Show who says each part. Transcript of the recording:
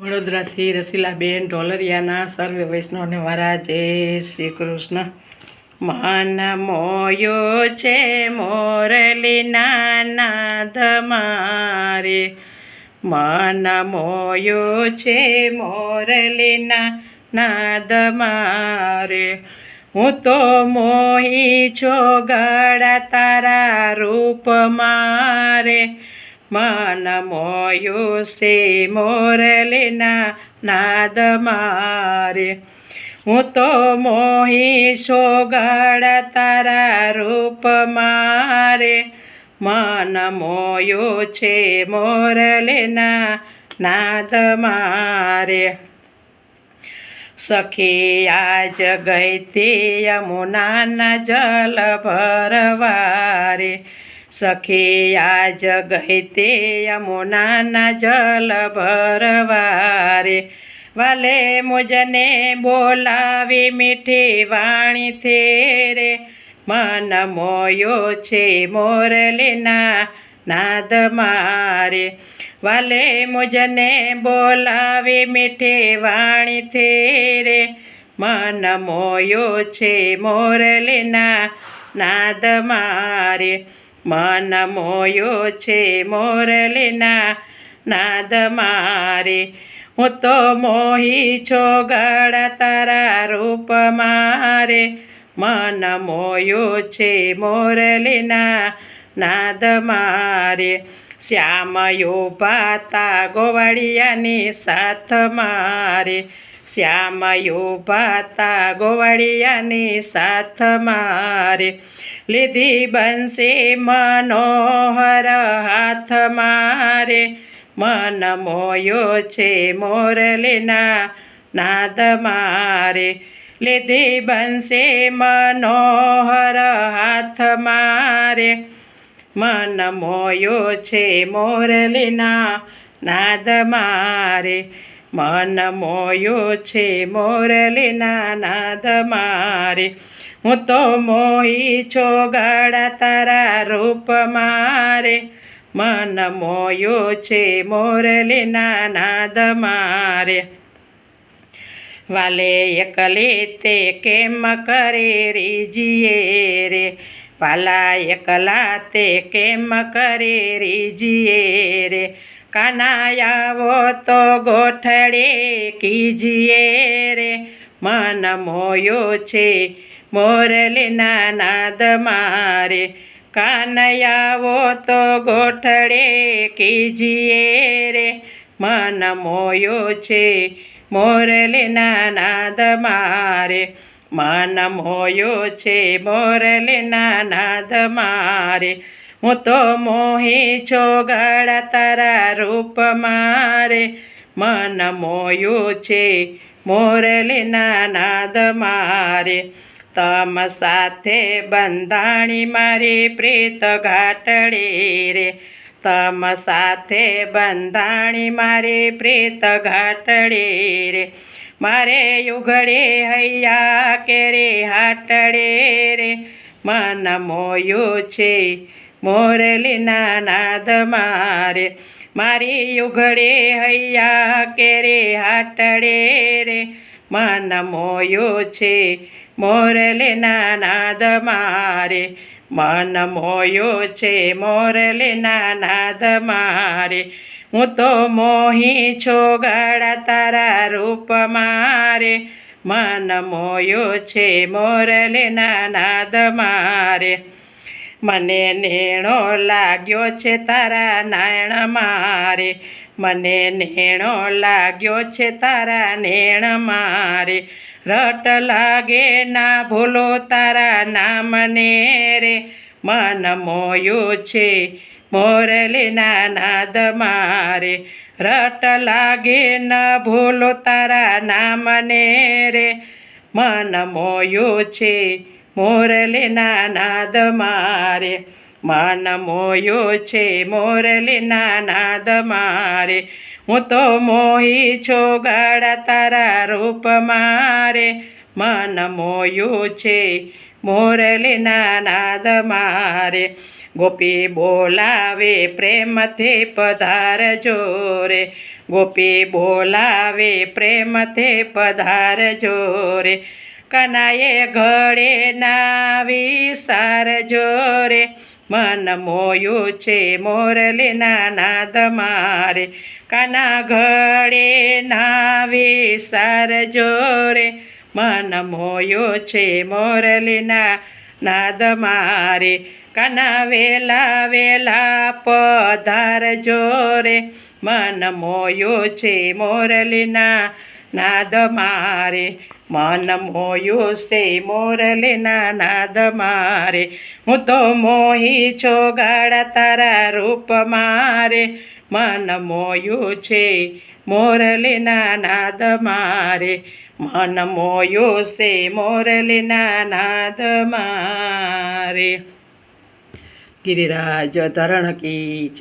Speaker 1: વડોદરાથી રસીલાબેન ઢોલરિયાના સર્વે વૈષ્ણવને મારા જય શ્રી કૃષ્ણ. મન મોયો છે મોરલીના નાના મારે. મન મોયો છે મોરલીના નાદ મારે. હું તો મોહી છો ગળા તારા રૂપ મારે. મન મોયું છે મોરલીના નાદ મારે હું તો મોહી છો ગળા તારા રૂપ મારે મન મોયો છે મોરલીના નાદ મારે સખી આજ ગઈ તે યમુનાના જલ ભરવારે સખી આ જગ તે યમુનાના જલ ભરવારે વાલે મુજને બોલાવી મીઠી વાણી થેરે મન મોયો છે મોરલીના નાદ મારે વાલે મુજને બોલાવી મીઠી વાણી થેરે મન મોયો છે મોરલીના નાદ મારે મન મોયો છે મોરલીના નાદ મારે. હું તો મોહી છો ગળા તારા રૂપ મારે. મન મોયો છે મોરલીના નાદ મારે. શ્યામયો પાતા ગોવાળિયાની સાથ મારે. શ્યામયો ભાતા ગોવાળિયાની સાથ મારે. લીધી બનશે મનોહર હાથ મારે. મન મોયો છે મોરલીના નાદ મારે. લીધી બનશે મનોહર હાથ મારે. મન મોયો છે મોરલીના નાદ મારે. મન મોયો છે મોરલીના નાદ મારે. હું તો મોહી છો ગાડા તારા રૂપ મારે. મન મોયો છે મોરલીના નાદ મારે. વાલે એકલી તે કેમ કરે રીજીએ રે? વાલા એકલા તે કેમ કરે રીજીએ રે? કાનાયાવો તો ગોઠડે કીજીએ રે. મન મોયો છે મોરલીના નાદ મારે. કાનયાવો તો ગોઠડે કીજીએ રે. મન મોયો છે મોરલીના નાદ મારે. મન મોયો છે મોરલીના નાદ મારે. હું તો મોહી છો ગાળા તારા રૂપ મારે. મન મોયું છે મોરલીના નાદ મારે. તમ સાથે બંધાણી મારી પ્રીત ઘાટડી રે. તમ સાથે બંધાણી મારી પ્રીત ઘાટડી રે. મારે યુગડે હૈયા કેરે હાટડે રે. મન મોયું છે મોરલીના નાદ મારે. મારી યુગડે હૈયા કેરે હાટડે રે. મન મોયો છે મોરલીના નાદ મારે. મન મોયો છે મોરલીના નાદ મારે. હું તો મોહી છો ગાડા તારા રૂપ મારે. મન મોયો છે મોરલીના નાદ મારે. મને નેણો લાગ્યો છે તારા નાયણ મારે. મને નેણો લાગ્યો છે તારા નેણ મારે. રટ લાગે ના ભૂલો તારા નામને રે. મન મોયું છે મોરલીના નાદ મારે. રટ લાગે ન ભૂલો તારા નામને રે. મન મોયું છે મોરલીના નાદ મારે. માન મોયો છે મોરલીના નાદ મારે. હું તો મોહી છો ગાડા તારા રૂપ મારે. મન મોયો છે મોરલીના નાદ મારે. ગોપી બોલાવે પ્રેમથી પધાર જોરે. ગોપી બોલાવે પ્રેમથી પધાર રે કનાએ ઘડે ના વિસારજો રે મન મોયું છે મોરલીના નાદ મારે. કના ઘડે ના વિસારજો રે મન મોયું છે મોરલીના નાદ મારે. કના વેલા વેલા પધારજો જોરે. મન મોયો છે મોરલીના નાદ મારે, મન મોયું છે મોરલીના નાદ મારે. હું તો મોહી છો ગાડા તારા રૂપ મારે. મન મોયું છે મોરલીના નાદ મારે. મન મોયું છે મોરલીના નાદ મારે. ગિરિરાજ ધરણ કી જય.